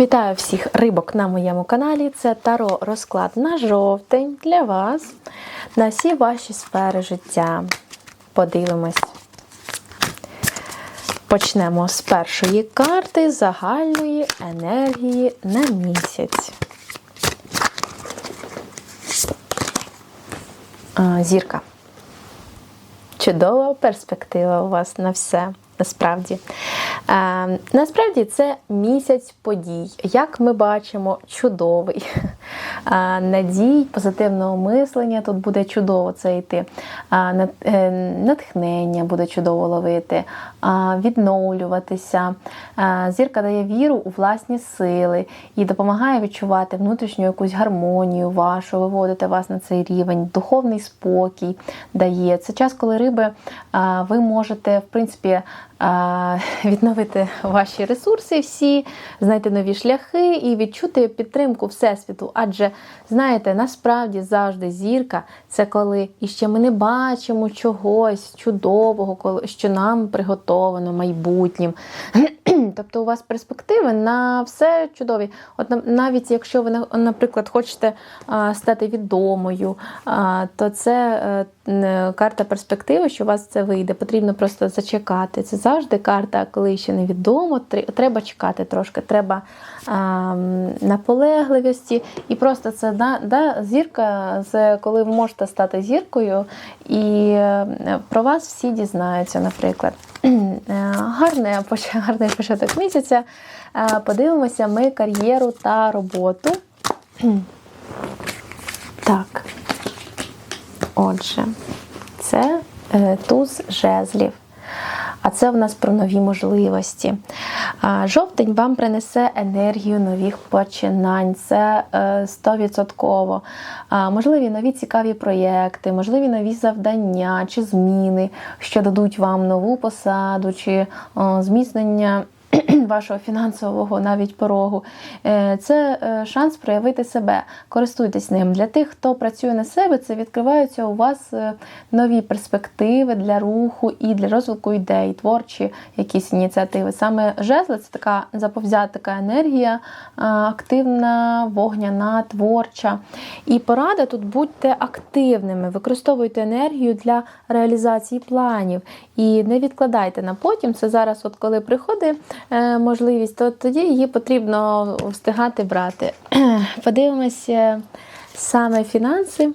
Вітаю всіх рибок на моєму каналі. Це Таро розклад на жовтень для вас на всі ваші сфери життя. Подивимось. Почнемо з першої карти загальної енергії на місяць. Зірка. Чудова перспектива у вас на все. Насправді. Е, насправді це місяць подій. Як ми бачимо, чудовий. Е, надій, позитивного мислення тут буде чудово це йти. Е, е, натхнення буде чудово ловити, е, відновлюватися. Е, зірка дає віру у власні сили і допомагає відчувати внутрішню якусь гармонію вашу, виводити вас на цей рівень, духовний спокій дає. Це час, коли риби е, ви можете, в принципі, відновити ваші ресурси, всі, знайти нові шляхи і відчути підтримку Всесвіту. Адже, знаєте, насправді завжди зірка це коли іще ми не бачимо чогось чудового, що нам приготовано майбутнім. Тобто у вас перспективи на все чудові. От навіть якщо ви, наприклад, хочете стати відомою, то це е, карта перспективи, що у вас це вийде. Потрібно просто зачекати. Це завжди карта, коли ще невідомо. Треба чекати трошки, треба наполегливості. І просто це да, зірка, це коли ви можете стати зіркою, і е, про вас всі дізнаються, наприклад. Гарний, гарний початок місяця. Е, подивимося ми кар'єру та роботу. Так. Отже, це е, туз жезлів. А це в нас про нові можливості. Жовтень вам принесе енергію нових починань. Це 100%. Е, можливі нові цікаві проєкти, можливі нові завдання чи зміни, що дадуть вам нову посаду, чи зміцнення вашого фінансового навіть порогу. Е, це е, шанс проявити себе. Користуйтесь ним. Для тих, хто працює на себе, це відкриваються у вас е, нові перспективи для руху і для розвитку ідей, творчі якісь ініціативи. Саме жезли це така заповзята така енергія, активна, вогняна, творча. І порада тут будьте активними, використовуйте енергію для реалізації планів і не відкладайте на потім. Це зараз, от коли приходить можливість, то тоді її потрібно встигати брати. Подивимося саме фінанси,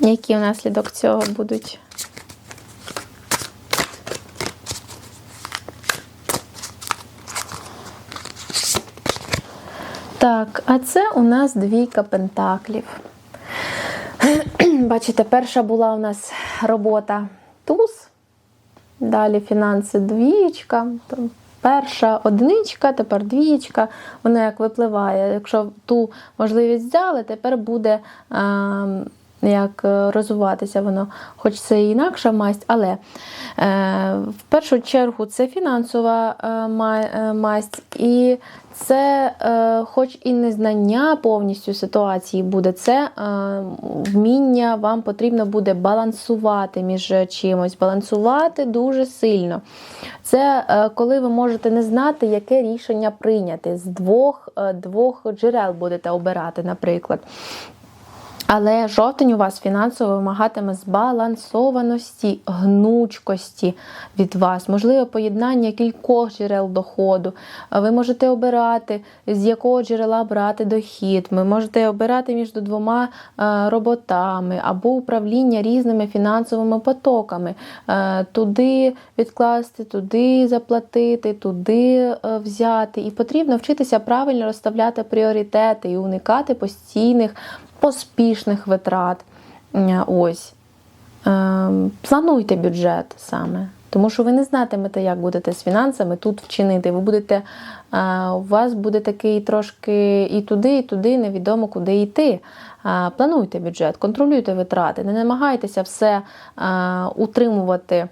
які внаслідок цього будуть. Так, а це у нас двійка пентаклів. Бачите, перша була у нас робота туз. Далі фінанси двічка, там перша одиничка, тепер двічка. Воно як випливає. Якщо ту можливість взяли, тепер буде а, як розвиватися воно, хоч це і інакша масть, але е, в першу чергу це фінансова е, масть. і це, е, хоч і не знання повністю ситуації буде, це е, вміння вам потрібно буде балансувати між чимось, балансувати дуже сильно. Це е, коли ви можете не знати, яке рішення прийняти. З двох, двох джерел будете обирати, наприклад. Але жовтень у вас фінансово вимагатиме збалансованості, гнучкості від вас, можливе поєднання кількох джерел доходу. Ви можете обирати, з якого джерела брати дохід. Ви можете обирати між двома е, роботами або управління різними фінансовими потоками. Е, туди відкласти, туди заплатити, туди е, взяти. І потрібно вчитися правильно розставляти пріоритети і уникати постійних поспішних витрат. Е, ось. Ем, плануйте бюджет саме. Тому що ви не знатимете, як будете з фінансами тут вчинити. Ви будете, е, У вас буде такий трошки і туди, і туди, невідомо куди йти. Е, плануйте бюджет, контролюйте витрати, не намагайтеся все утримувати,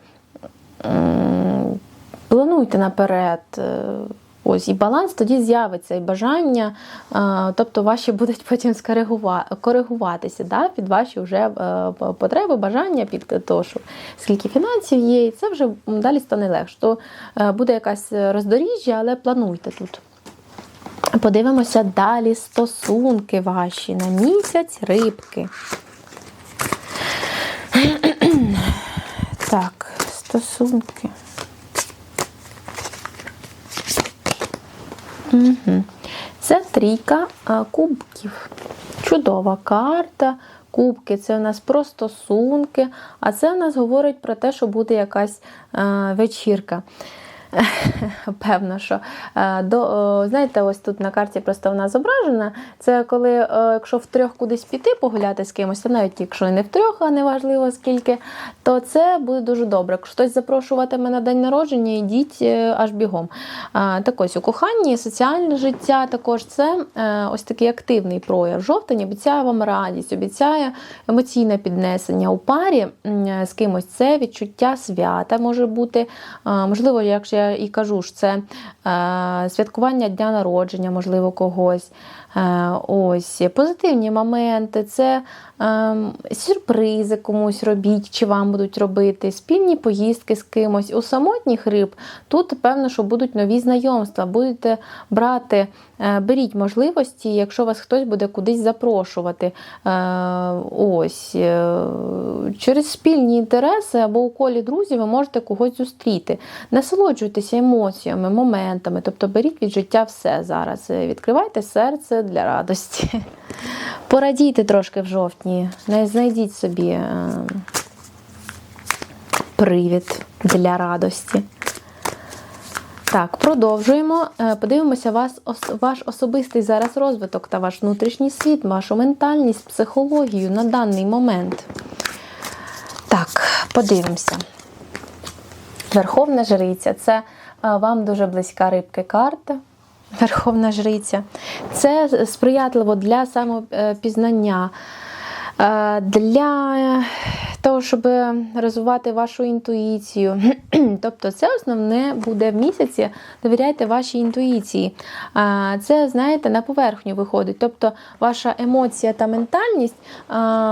плануйте наперед. Ось і баланс тоді з'явиться, і бажання, тобто ваші будуть потім коригуватися да, під ваші вже е, потреби, бажання, під те, що скільки фінансів є, і це вже далі стане легше. То е, буде якась роздоріжжя, але плануйте тут. Подивимося далі стосунки ваші на місяць рибки. Так, стосунки. Угу. Це трійка кубків. Чудова карта. Кубки це у нас про стосунки, а це у нас говорить про те, що буде якась е, вечірка. Певно, що е, до, знаєте, ось тут на карті просто вона зображена. Це коли, е, якщо в трьох кудись піти погуляти з кимось, то навіть якщо і не в трьох, а неважливо скільки, то це буде дуже добре. Якщо хтось запрошуватиме на день народження, йдіть е, аж бігом. Так ось у коханні, соціальне життя також це ось такий активний прояв. Жовтень обіцяє вам радість, обіцяє емоційне піднесення у парі з кимось. Це відчуття свята може бути. Можливо, якщо і кажу, що це е, святкування дня народження, можливо, когось. Е, ось позитивні моменти, це е, сюрпризи комусь робіть, чи вам будуть робити, спільні поїздки з кимось. У самотніх риб тут певно, що будуть нові знайомства, будете брати, е, беріть можливості, якщо вас хтось буде кудись запрошувати. Е, ось е, через спільні інтереси або у колі друзів ви можете когось зустріти. Насолоджуйтеся емоціями, моментами, тобто беріть від життя все зараз. Відкривайте серце для радості. Порадійте трошки в жовтні, знайдіть собі е, привід для радості. Так, продовжуємо. Е, Подивимося вас, ваш особистий зараз розвиток та ваш внутрішній світ, вашу ментальність, психологію на даний момент. Так, подивимося. Верховна жриця це е, вам дуже близька рибки карта. Верховна жриця. Це сприятливо для самопізнання, е, для того, щоб розвивати вашу інтуїцію. Тобто, це основне буде в місяці. Довіряйте вашій інтуїції. Це, знаєте, на поверхню виходить. Тобто, ваша емоція та ментальність,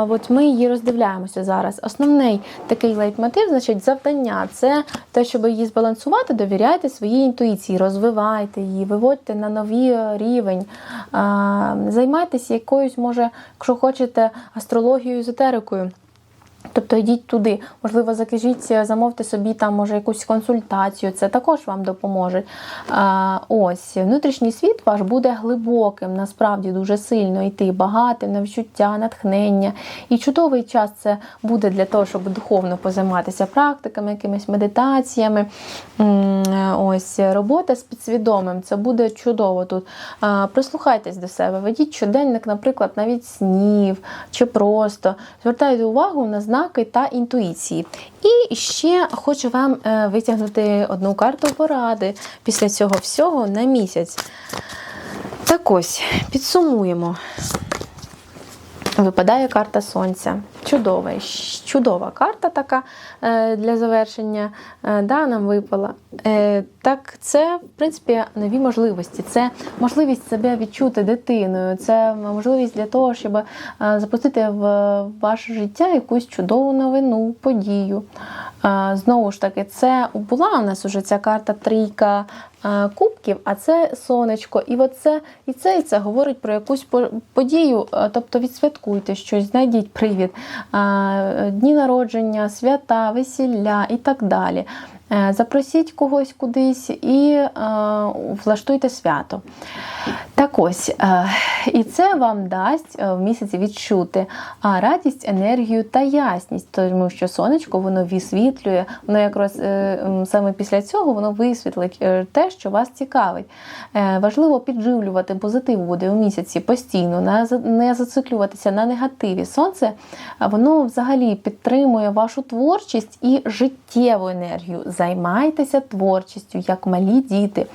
от ми її роздивляємося зараз. Основний такий лейтмотив, значить, завдання це те, щоб її збалансувати, довіряйте своїй інтуїції, розвивайте її, виводьте на новий рівень, займайтеся якоюсь, може, якщо хочете, астрологією, езотерикою. Тобто йдіть туди, можливо, закажіть, замовте собі там, може, якусь консультацію, це також вам допоможе. А, ось, внутрішній світ ваш буде глибоким, насправді дуже сильно йти, багатим на відчуття, натхнення. І чудовий час це буде для того, щоб духовно позайматися практиками, якимись медитаціями. Ось, робота з підсвідомим, це буде чудово тут. А, Прислухайтесь до себе, ведіть щоденник, наприклад, навіть снів чи просто звертайте увагу на знаки та інтуїції. І ще хочу вам е, витягнути одну карту поради після цього всього на місяць. Так ось, підсумуємо. Випадає карта сонця. Чудова, чудова карта така е, для завершення. Е, да, нам випала. Е, так, це, в принципі, нові можливості. Це можливість себе відчути дитиною. Це можливість для того, щоб запустити в ваше життя якусь чудову новину, подію. Знову ж таки, це була у нас уже ця карта трійка кубків, а це сонечко. І оце, і це, і це говорить про якусь по- подію, тобто відсвяткуйте щось, знайдіть привід, дні народження, свята, весілля і так далі. Е, Запросіть когось кудись і е, влаштуйте свято. Так ось, е, і це вам дасть е, в місяці відчути радість, енергію та ясність, тому що сонечко воно висвітлює, воно якраз е, саме після цього воно висвітлить те, що вас цікавить. Важливо підживлювати позитив буде у місяці постійно, не зациклюватися на негативі. Сонце воно взагалі підтримує вашу творчість і життєву енергію. Займайтеся творчістю, як малі діти.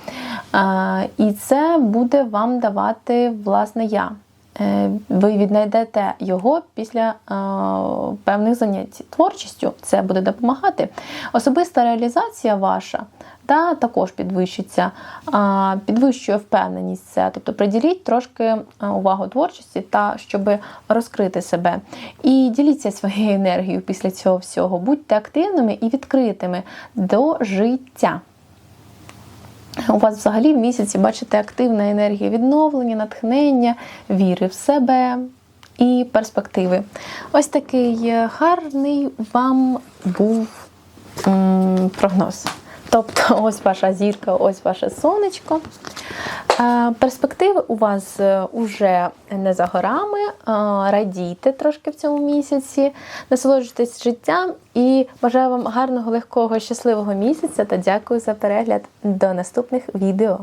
І це буде вам давати власне я. Е, Ви віднайдете його після е, певних занять творчістю. Це буде допомагати. Особиста реалізація ваша та також підвищиться, а, підвищує впевненість це. Тобто приділіть трошки е, увагу творчості та щоб розкрити себе. І діліться своєю енергією після цього всього. Будьте активними і відкритими до життя. У вас взагалі в місяці бачите активна енергія відновлення, натхнення, віри в себе і перспективи. Ось такий гарний вам був прогноз. Тобто, ось ваша зірка, ось ваше сонечко. Перспективи у вас е, уже не за горами. Радійте трошки в цьому місяці, насолоджуйтесь життям і бажаю вам гарного, легкого, щасливого місяця та дякую за перегляд. До наступних відео.